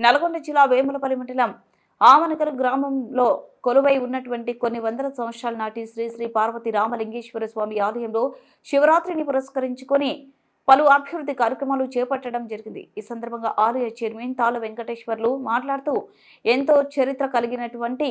నల్గొండ జిల్లా వేములపల్లి మండలం ఆమనగర్ గ్రామంలో కొలువై ఉన్నటువంటి కొన్ని వందల సంవత్సరాల నాటి శ్రీ శ్రీ పార్వతి రామలింగేశ్వర స్వామి ఆలయంలో శివరాత్రిని పురస్కరించుకొని పలు అభివృద్ధి కార్యక్రమాలు చేపట్టడం జరిగింది. ఈ సందర్భంగా ఆలయ చైర్మన్ తాళ వెంకటేశ్వర్లు మాట్లాడుతూ ఎంతో చరిత్ర కలిగినటువంటి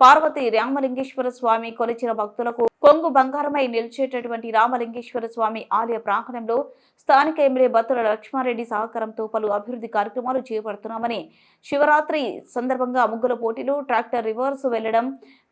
పార్వతి రామలింగేశ్వర స్వామి కొలిచిన భక్తులకు కొంగు బంగారమై నిలిచేటటువంటి రామలింగేశ్వర స్వామి ఆలయ ప్రాంగణంలో స్థానిక ఎమ్మెల్యే బత్తుల లక్ష్మారెడ్డి సహకారంతో పలు అభివృద్ధి కార్యక్రమాలు చేపడుతున్నామని శివరాత్రి సందర్భంగా ముగ్గుల పోటీలు ట్రాక్టర్ రివర్స్ వెళ్ళడం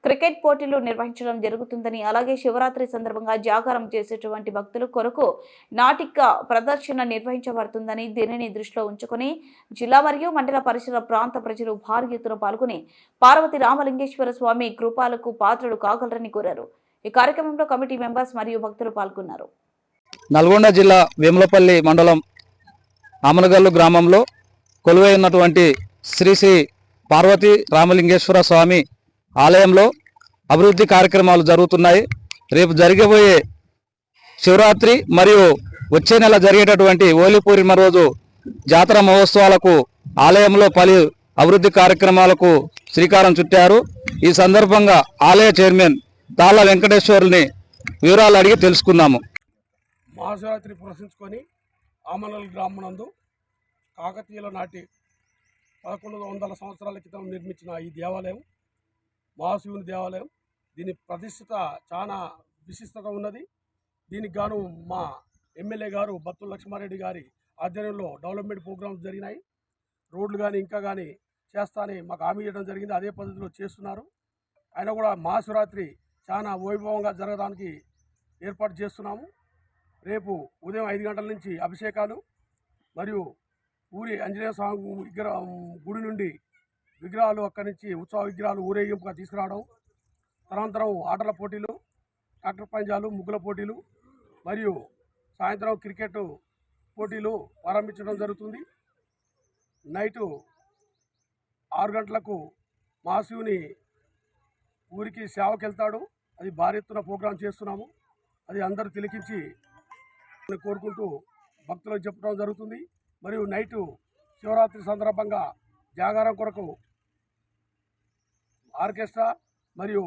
క్రికెట్ పోటీలు నిర్వహించడం జరుగుతుందని అలాగే శివరాత్రి సందర్భంగా జాగారం చేసేటువంటి భక్తుల కొరకు నాటిక ప్రదర్శన నిర్వహించబడుతుందని దీనిని దృష్టిలో ఉంచుకొని జిల్లా మరియు మండల పరిసర ప్రాంత ప్రజలు భారీ ఎత్తున పాల్గొని పార్వతి రామలింగేశ్వర స్వామి కృపాలకు పాత్రలు కాగలరని కోరారు. ఈ కార్యక్రమంలో కమిటీ మెంబర్స్ మరియు భక్తులు పాల్గొన్నారు. నల్గొండ జిల్లా వేములపల్లి మండలం ఆమనగల్లు గ్రామంలో కొలువై ఉన్నటువంటి శ్రీ శ్రీ పార్వతి రామలింగేశ్వర స్వామి ఆలయంలో అభివృద్ధి కార్యక్రమాలు జరుగుతున్నాయి. రేపు జరగబోయే శివరాత్రి మరియు వచ్చే నెల జరిగేటటువంటి హోలీ పూర్ణిమ రోజు జాతర మహోత్సవాలకు ఆలయంలో పలు అభివృద్ధి కార్యక్రమాలకు శ్రీకారం చుట్టారు. ఈ సందర్భంగా ఆలయ చైర్మన్ తాళ్ళ వెంకటేశ్వర్ని వివరాలు అడిగి తెలుసుకుందాము. మహాశివరాత్రి ప్రశ్నించుకొని ఆమనల్ గ్రామనందు కాకతీయుల నాటి పదకొండు వందల సంవత్సరాల క్రితం నిర్మించిన ఈ దేవాలయం మహాశివుని దేవాలయం. దీని ప్రతిష్ఠిత చాలా విశిష్టత ఉన్నది. దీనికి గాను మా ఎమ్మెల్యే గారు బత్తుల లక్ష్మారెడ్డి గారి ఆధ్వర్యంలో డెవలప్మెంట్ ప్రోగ్రామ్స్ జరిగినాయి. రోడ్లు కానీ ఇంకా కానీ చేస్తానని మాకు హామీ ఇవ్వడం జరిగింది. అదే పద్ధతిలో చేస్తున్నారు. ఆయన కూడా మహాశివరాత్రి చాలా వైభవంగా జరగడానికి ఏర్పాటు చేస్తున్నాము. రేపు ఉదయం ఐదు గంటల నుంచి అభిషేకాలు మరియు ఊరి ఆంజనేయ స్వామి విగ్రహ గుడి నుండి విగ్రహాలు అక్కడి నుంచి ఉత్సవ విగ్రహాలు ఊరేగింపుగా తీసుకురావడం తదనంతరం ఆటల పోటీలు ట్రాక్టర్ పంజాలు ముగ్గుల పోటీలు మరియు సాయంత్రం క్రికెట్ పోటీలు ప్రారంభించడం జరుగుతుంది. నైటు ఆరు గంటలకు మహాశివుని ఊరికి సేవకి వెళ్తాడు అది భారీ ఎత్తున ప్రోగ్రాం చేస్తున్నాము. అది అందరూ తిలకించి అని కోరుకుంటూ భక్తులకు చెప్పడం జరుగుతుంది. మరియు నైటు శివరాత్రి సందర్భంగా జాగారం కొరకు ఆర్కెస్ట్రా మరియు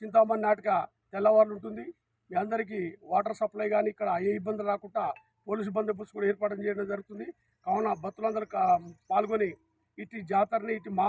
చింతామణి నాటక తెల్లవారులు ఉంటుంది మీ అందరికీ వాటర్ సప్లై కానీ ఇక్కడ ఏ ఇబ్బందులు రాకుండా పోలీసు బందోబస్తు కూడా ఏర్పాటు చేయడం జరుగుతుంది. కావున భక్తులందరూ పాల్గొని ఇటు జాతరని ఇటు మా